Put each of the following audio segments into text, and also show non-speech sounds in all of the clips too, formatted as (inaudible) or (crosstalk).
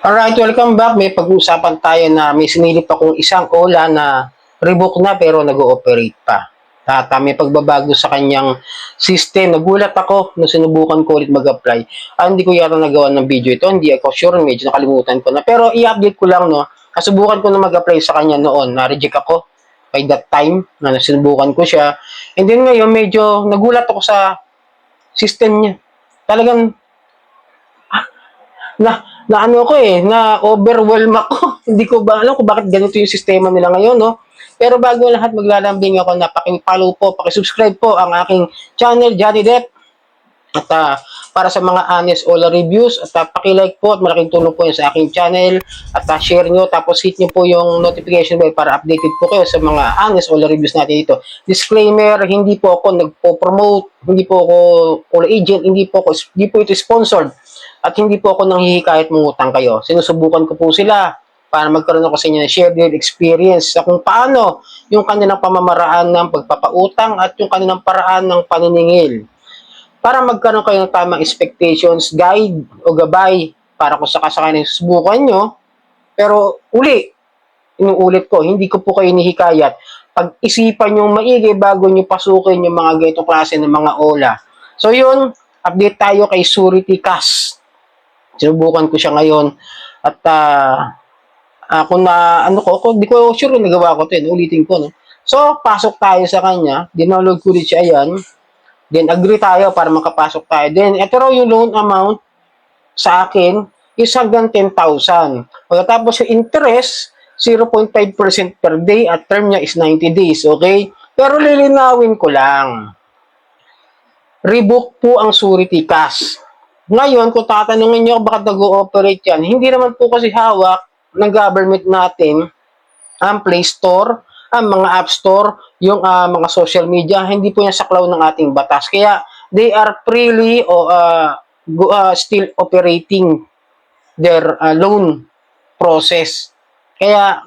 Alright, welcome back. May pag-uusapan tayo na may sinilip akong isang ola na rebook na pero nag-ooperate pa. At ah, may pagbabago sa kanyang system. Nagulat ako nung sinubukan ko ulit mag-apply. Ah, hindi ko yata nagawa ng video ito. Hindi ako sure. Medyo nakalimutan ko na. Pero i-update ko lang, no. Nasubukan ko na mag-apply sa kanya noon. Na-reject ako by that time na sinubukan ko siya. And then ngayon, medyo nagulat ako sa system niya. Talagang na na ano ko eh, na overwhelm ako. (laughs) Hindi ko ba alam kung bakit ganito yung sistema nila ngayon, no? Pero bago lahat, maglalambing ako na paki-follow po, paki-subscribe po ang aking channel, Johnny Depp. At ah, para sa mga honest all reviews, at uh, paki-like po at malaking tulong po yun sa aking channel. At ah, share nyo, tapos hit nyo po yung notification bell para updated po kayo sa mga honest all reviews natin dito. Disclaimer, hindi po ako nagpo-promote, hindi po ako call agent, hindi po ako, hindi po ito sponsored at hindi po ako nanghihikayat mangutang kayo. Sinusubukan ko po sila para magkaroon ako sa inyo ng shared experience sa kung paano yung kanilang pamamaraan ng pagpapautang at yung kanilang paraan ng paniningil. Para magkaroon kayo ng tamang expectations, guide o gabay para kung sakasakay na subukan nyo. Pero uli, inuulit ko, hindi ko po kayo nihikayat. Pag-isipan nyo maigi bago nyo pasukin yung mga ganitong klase ng mga ola. So yun, update tayo kay Surity Cash. Sinubukan ko siya ngayon at ah ako na ano ko, ko di ko sure kung nagawa ko 'to, eh, ulitin ko no. So, pasok tayo sa kanya, dinownload ko rin siya ayan. Then agree tayo para makapasok tayo. Then ito raw yung loan amount sa akin is hanggang 10,000. Pagkatapos yung interest, 0.5% per day at term niya is 90 days, okay? Pero lilinawin ko lang. Rebook po ang surety cash. Ngayon, kung tatanungin nyo bakit nag-ooperate yan, hindi naman po kasi hawak ng government natin ang Play Store, ang mga App Store, yung ah, mga social media, hindi po yan saklaw ng ating batas. Kaya, they are freely o go- ah, still operating their ah, loan process. Kaya,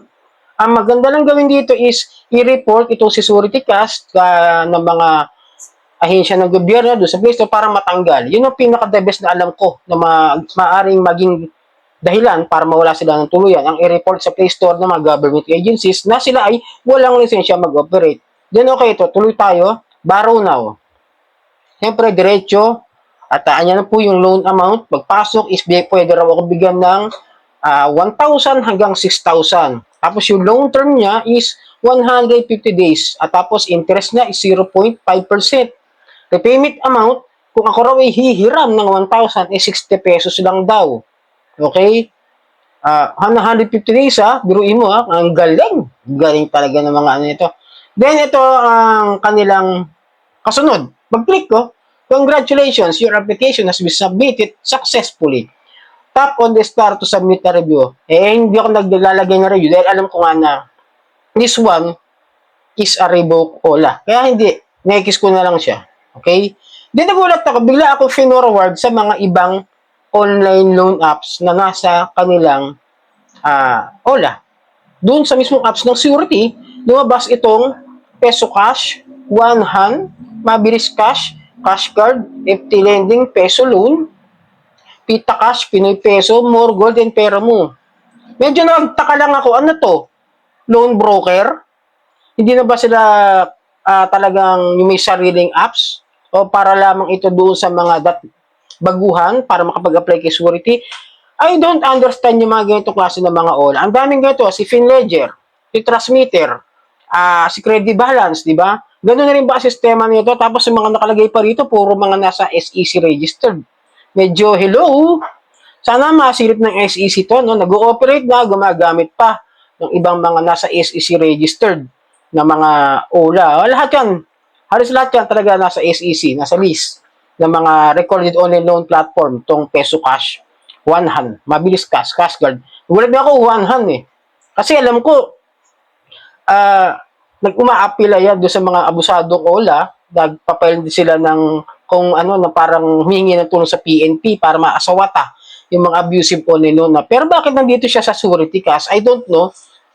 ang maganda lang gawin dito is i-report itong si Surety Cash ah, ng mga ahensya ng gobyerno doon sa Store para matanggal. Yun ang pinaka-the best na alam ko na ma- maaring maging dahilan para mawala sila ng tuluyan ang i-report sa Play Store ng mga government agencies na sila ay walang lisensya mag-operate. Then okay ito, tuloy tayo. Borrow now. Siyempre, diretso. At uh, na po yung loan amount. Pagpasok is pwede raw ako bigyan ng ah, 1,000 hanggang 6,000. Tapos yung loan term niya is 150 days. At tapos interest niya is 0.5%. Repayment amount, kung ako raw ay hihiram ng 1,000, eh 60 pesos lang daw. Okay? Ah, 150 days ha, biruin mo ha, ang galing. Galing talaga ng mga ano ito. Then ito ang kanilang kasunod. Mag-click ko. Congratulations, your application has been submitted successfully. Tap on the star to submit a review. Eh, hindi ako naglalagay ng review dahil alam ko nga na this one is a revoke ola. Kaya hindi, nekis ko na lang siya. Okay? Then nagulat ako, bigla ako finorward sa mga ibang online loan apps na nasa kanilang ah Ola. Doon sa mismong apps ng Surety, lumabas itong Peso Cash, One Hand, Mabilis Cash, Cash Card, FT Lending, Peso Loan, Pita Cash, Pinoy Peso, More Gold, and Pera Mo. Medyo nagtaka lang ako, ano to? Loan broker? Hindi na ba sila ah, talagang yung may sariling apps? O para lamang ito doon sa mga dat baguhan para makapag-apply kay Surety. I don't understand yung mga ganito klase ng mga ola. Ang daming ganito, si FinLedger, si Transmitter, ah si Credit Balance, di ba? Ganun na rin ba sistema nito? Tapos yung mga nakalagay pa rito, puro mga nasa SEC registered. Medyo, hello? Sana masilip ng SEC to, no? Nag-ooperate na, gumagamit pa ng ibang mga nasa SEC registered na mga OLA. Lahat yan, halos lahat yan talaga nasa SEC, nasa list ng mga recorded online loan platform, tong Peso Cash, One Hand, Mabilis Cash, Cash Guard. Wala na ako One Hand eh. Kasi alam ko, ah, nag-uma-appeal yan doon sa mga abusadong OLA, nagpapail din sila ng kung ano na parang humingi ng tulong sa PNP para maasawata yung mga abusive online loan na. Pero bakit nandito siya sa surety cash? I don't know.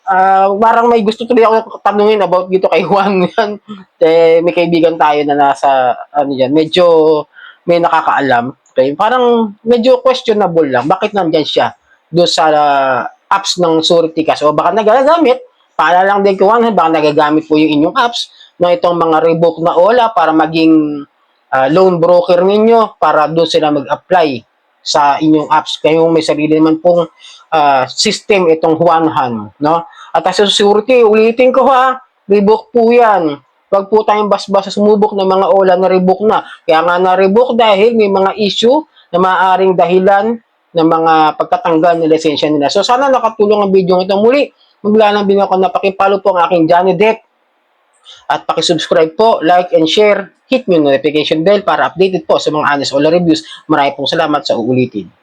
Ah, parang may gusto tuloy ako tanungin about dito kay Juan (laughs) yan. eh, may kaibigan tayo na nasa ano yan, medyo may nakakaalam. Okay? Parang medyo questionable lang. Bakit nandyan siya do sa ah, apps ng Surety Cash o baka nagagamit, paalala lang din ko one hand, baka nagagamit po yung inyong apps na itong mga revoke na OLA para maging ah, loan broker ninyo para doon sila mag-apply sa inyong apps. Kayong may sarili naman pong ah, system itong hand, no? At as a surety, ulitin ko ha, revoke po yan. Huwag po tayong bas-basa sumubok ng mga OLA na revoke na. Kaya nga na-revoke dahil may mga issue na maaaring dahilan ng mga pagtatanggal ng lisensya nila. So sana nakatulong ang video ito. Muli, maglalambing ako na pakipalo po ang aking Johnny Depp at pakisubscribe po, like and share, hit yung notification bell para updated po sa mga honest OLA reviews. Maraming pong salamat sa uulitin.